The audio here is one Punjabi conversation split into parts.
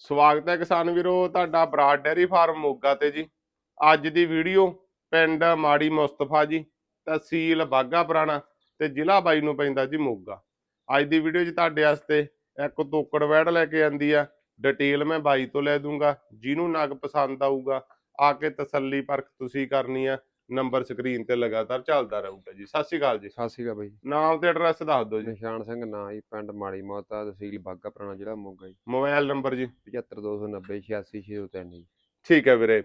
ਸਵਾਗਤ ਹੈ ਕਿਸਾਨ ਵੀਰੋ, ਤੁਹਾਡਾ ਬਰਾਡ ਡੈਰੀ ਫਾਰਮ ਮੋਗਾ ਤੇ ਜੀ। ਅੱਜ ਦੀ ਵੀਡੀਓ ਪਿੰਡ ਮਾੜੀ ਮੁਸਤਫਾ ਜੀ, ਤਹਿਸੀਲ ਬਾਗਾ ਪੁਰਾਣਾ ਤੇ ਜ਼ਿਲ੍ਹਾ ਬਾਈ ਨੂੰ ਪੈਂਦਾ ਜੀ ਮੋਗਾ। ਅੱਜ ਦੀ ਵੀਡੀਓ 'ਚ ਤੁਹਾਡੇ ਵਾਸਤੇ ਇੱਕ ਤੋਕੜ ਵੈੜ ਲੈ ਕੇ ਆਂਦੀ ਆ। ਡਿਟੇਲ ਮੈਂ ਬਾਈ ਤੋਂ ਲੈ ਦੂੰਗਾ, ਜਿਹਨੂੰ ਨਗ ਪਸੰਦ ਆਊਗਾ, ਆ ਕੇ ਤਸੱਲੀ ਪਰਖ ਤੁਸੀਂ ਕਰਨੀ ਆ। ਨੰਬਰ ਸਕਰੀਨ ਤੇ ਲਗਾਤਾਰ ਚੱਲਦਾ ਰਹੂਗਾ ਜੀ। ਸਤਿ ਸ਼੍ਰੀ ਅਕਾਲ ਜੀ। ਸਤਿ ਸ਼੍ਰੀ ਅਕਾਲ ਬਾਈ। ਨਾਮ ਤੇ ਐਡਰੈਸ ਦੱਸ ਦਿਓ ਜੀ। ਨਿਸ਼ਾਨ ਸਿੰਘ ਨਾਂ ਜੀ ਪਿੰਡ ਮਾੜੀ ਮੋਤਾ ਤਹਿਸੀਲ ਬਾਗਾ ਪੁਰਾਣਾ ਜ਼ਿਲ੍ਹਾ ਮੋਗਾ ਜੀ। ਮੋਬਾਈਲ ਨੰਬਰ ਜੀ। 75290 86603 ਜੀ। ਠੀਕ ਹੈ ਵੀਰੇ।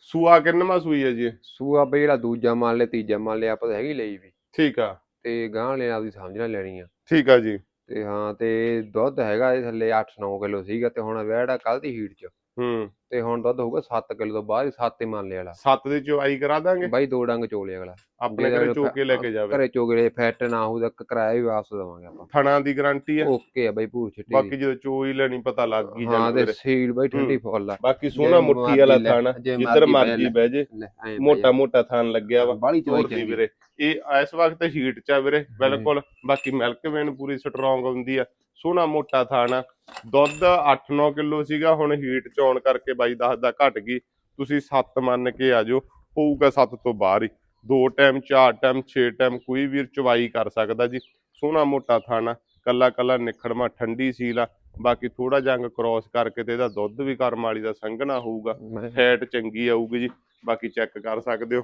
ਸੂਆ ਕਿੰਨਵਾਂ ਸੂਈ ਹੈ ਜੀ? ਸੂਆ ਬਈ ਜਿਹੜਾ ਦੂਜਾ ਮੰਨ ਲਿਆ ਤੀਜਾ ਮੰਨ ਲਿਆ ਆਪਾਂ ਤਾਂ ਹੈਗੀ ਲਈ ਵੀ। ਠੀਕ ਆ। ਤੇ ਗਾਂ ਲੈਣ ਆਪਦੀ ਸਮਝ ਨਾਲ ਲੈਣੀ ਆ। ਠੀਕ ਆ ਜੀ। ਤੇ ਹਾਂ ਤੇ ਦੁੱਧ ਹੈਗਾ ਇਹ ਥੱਲੇ 8-9 ਕਿਲੋ ਸੀਗਾ ਤੇ ਹੁਣ ਵੈੜਾ ਕੱਲ ਦੀ ਹੀਟ ਚ। ਹੂੰ। ਤੇ ਹੁਣ ਦੁੱਧ ਹੋਊਗਾ 7 ਕਿਲੋ ਤੋਂ ਬਾਅਦ 7 ਤੇ ਮੰਨ ਲਿਆ ਵਾਲਾ। ਸੱਤ ਦੀ ਚੁਆਈ ਕਰਾ ਦਾਂਗੇ? ਬਾਈ ਦੋ ਡੰਗ ਚੋਲੇ ਅਗਲਾ। ਆਪਣੇ ਘਰੇ ਚੋ ਕੇ ਲੈ ਕੇ ਜਾਵੇ। ਘਰੇ ਚੋਗੇ ਫੈਟ ਨਾ ਹੋਊ ਤਾਂ ਕਿਰਾਇਆ ਵੀ ਵਾਪਸ ਦੇਵਾਂਗੇ ਆਪਾਂ। ਥਣਾ ਦੀ ਗਾਰੰਟੀ ਆ। ਓਕੇ ਆ ਬਾਈ ਭੂਰ ਛਿੱਟੀ ਬਾਕੀ ਜਦੋਂ ਚੋ ਹੀ ਲੈਣੀ ਪਤਾ ਲੱਗ ਗਈ ਹਾਂ ਜਾਂ ਤੇ ਵੀਰੇ। ਸੀਲ ਬਾਈ ਠੰਡੀ ਫੁੱਲ ਆ। ਬਾਕੀ ਸੋਹਣਾ ਮੁੱਠੀ ਵਾਲਾ ਲੈ- ਥਾਣਾ ਜਿੱਧਰ ਮਰਜ਼ੀ ਲੈ। ਬਹਿ ਜੇ। ਲੈ, ਮੋਟਾ ਮੋਟਾ ਥਾਨ ਲੱਗਿਆ ਵਾ ਬਾਲੀ ਚੋਈ ਚੰਗੀ। ਵੀਰੇ। ਇਹ ਇਸ ਵਕਤ ਹੀਟ ਚ ਆ ਵੀਰੇ ਬਿਲਕੁਲ। ਬਾਕੀ ਮਿਲਕ ਵੇਨ ਪੂਰੀ ਸਟਰੋਂਗ ਹੁੰਦੀ ਆ। ਸੋਹਣਾ ਮੋਟਾ ਥਾਣਾ ਦੁੱਧ 8-9 ਕਿਲੋ ਸੀਗਾ ਹੁਣ ਹੀਟ ਚ ਆਉਣ ਕਰਕੇ ਬਾਈ ਦੱਸਦਾ ਘਟ ਗਈ। ਤੁਸੀਂ 7 ਮੰਨ ਕੇ ਆ ਜਾਓ ਹੋਊਗਾ 7 ਤੋਂ ਬਾਹਰ ਹੀ। ਦੋ ਟਾਈਮ ਚਾਰ ਟਾਈਮ 6 ਟਾਈਮ ਕੋਈ ਵੀਰ ਚਵਾਈ ਕਰ ਸਕਦਾ ਜੀ। ਸੋਹਣਾ ਮੋਟਾ ਥਾਣਾ ਕੱਲਾ ਕੱਲਾ ਨਿਖੜਮਾ ਠੰਡੀ ਸੀਲ ਆ। ਬਾਕੀ ਥੋੜਾ ਜੰਗ ਕ੍ਰਾਸ ਕਰਕੇ ਤੇ ਇਹਦਾ ਦੁੱਧ ਵੀ ਕਰਮ ਵਾਲੀ ਦਾ ਸੰਘਣਾ ਹੋਊਗਾ। ਫੈਟ ਚੰਗੀ ਆਊਗੀ ਜੀ। ਬਾਕੀ ਚੈੱਕ ਕਰ ਸਕਦੇ ਹੋ।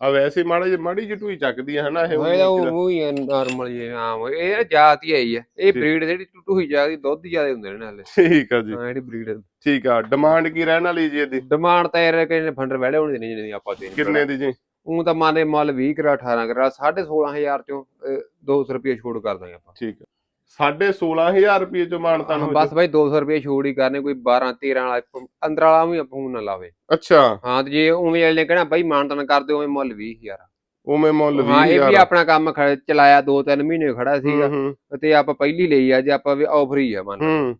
ਆ ਵੈਸੇ ਮਾੜਾ ਜਿਹਾ ਮਾੜੀ ਜਿਹੀ ਟੂਈ ਚੱਕਦੀ ਹੈ ਹਨਾ ਇਹ ਤਾਂ ਉਹ ਉਹ ਹੀ ਨਾਰਮਲ ਜੇ ਆਮ ਇਹ ਨਾ ਜਾਤ ਹੀ ਆਈ ਹੈ ਇਹ। ਬਰੀਡ ਜਿਹੜੀ ਟੁੱਟੂ ਹੀ ਜਾਂਦੀ ਦੁੱਧ ਜ਼ਿਆਦਾ ਹੁੰਦੇ ਨੇ ਨਾਲੇ। ਠੀਕ ਆ ਜੀ। ਹਾਂ ਜਿਹੜੀ ਬਰੀਡ ਠੀਕ ਆ ਡਿਮਾਂਡ ਕੀ ਰਹਿਣ ਵਾਲੀ ਜੀ ਇਹਦੀ? ਡਿਮਾਂਡ ਤਾਂ ਯਾਰ ਕਿੰਨੇ ਫੰਡਰ ਵੈਲੇ ਹੋਣੇ ਨਹੀਂ ਜਿਹਨੇ ਆਪਾਂ ਦੇਣੀ ਕਿੰਨੇ ਦੀ ਜੀ? ਉਹ ਤਾਂ ਮਾਨੇ ਮੁੱਲ 20 ਕਰਾ 18 ਕਰਾ 16500 ਚੋਂ ਅਹ, 200 ਰੁਪਏ ਛੋੜ ਕਰ ਦਾਂਗੇ ਆਪਾਂ। ਠੀਕ ਆ। ਸਾਢੇ 16000 ਰੁਪਏ ਚ ਮਾਨਤਾਨ ਹੋ ਬਸ ਬਾਈ 200 ਰੁਪਏ ਛੋੜ ਹੀ ਕਰਨੇ ਕੋਈ 12 13 ਵਾਲਾ ਅੰਦਰ ਵਾਲਾ ਵੀ ਫੋਨ ਨਾ ਲਾਵੇ। ਅੱਛਾ। ਹਾਂ ਤੇ ਜੇ ਉਵੇਂ ਵਾਲੇ ਨੇ ਕਹਿਣਾ ਬਾਈ ਮਾਨਤਨ ਕਰਦੇ ਉਵੇਂ ਮੁੱਲ 20000 ਉਵੇਂ ਮੁੱਲ ਹਾਂ ਇਹ ਵੀ 20000 ਆਪਣਾ ਕੰਮ ਚਲਾਇਆ 2-3 ਮਹੀਨੇ ਖੜਾ ਸੀਗਾ। ਹੂੰ। ਤੇ ਆਪਾਂ ਪਹਿਲੀ ਲਈ ਆ ਜੇ ਆਪਾਂ ਵੀ ਆਫਰ ਹੀ ਆ ਮੰਨ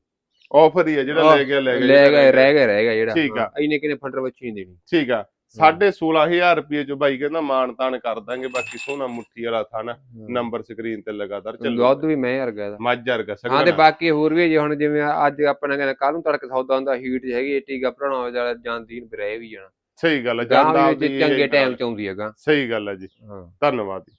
ਆਫਰ ਹੀ ਆ ਜਿਹੜਾ ਲੈ ਗਿਆ ਲੈ ਗਿਆ ਲੈ ਗਏ ਰਹਿ ਗਿਆ ਰਹਿ ਗਿਆ ਜਿਹੜਾ। ਠੀਕ ਆ। ਇੰਨੇ ਕਿਨੇ ਫੰਡਰ ਬੱਚੀ ਨਹੀਂ ਦੇਣੀ। ਠੀਕ ਆ। ਸਾਢੇ 16000 ਰੁਪਏ ਚ ਬਾਈ ਕਹਿੰਦਾ ਮਾਨਤਾਨ ਕਰ ਦਾਂਗੇ ਬਾਕੀ ਸੋਹਣਾ ਮੁੱਠੀ ਵਾਲਾ ਥਾਣਾ ਨੰਬਰ ਸਕਰੀਨ ਤੇ ਲਗਾਤਾਰ ਚੱਲੂ ਦੁੱਧ ਵੀ ਮੈਂ ਵਰਗਾ ਇਹਦਾ ਮੱਝ ਵਰਗਾ ਹਾਂ ਤੇ ਬਾਕੀ ਹੋਰ ਵੀ ਜੇ ਹੁਣ ਜਿਵੇਂ ਅੱਜ ਆਪਣਾ ਕਹਿੰਦਾ ਕੱਲ ਨੂੰ ਤੜਕ ਸੌਦਾ ਹੁੰਦਾ ਹੀਟ ਹੈਗੀ ਟੀਕਾ ਭਰਾਉਣਾ ਹੋਵੇ ਜਾਂ ਜਾਂਦੀ ਨੂੰ ਰਹਿ ਵੀ ਜਾਣਾ। ਸਹੀ ਗੱਲ ਹੈ ਜਾਂਦਾ ਚੰਗੇ ਟਾਈਮ ਚ ਆਉਂਦੀ ਹੈਗਾ। ਸਹੀ ਗੱਲ ਹੈ ਜੀ। ਹਾਂ। ਧੰਨਵਾਦ ਜੀ।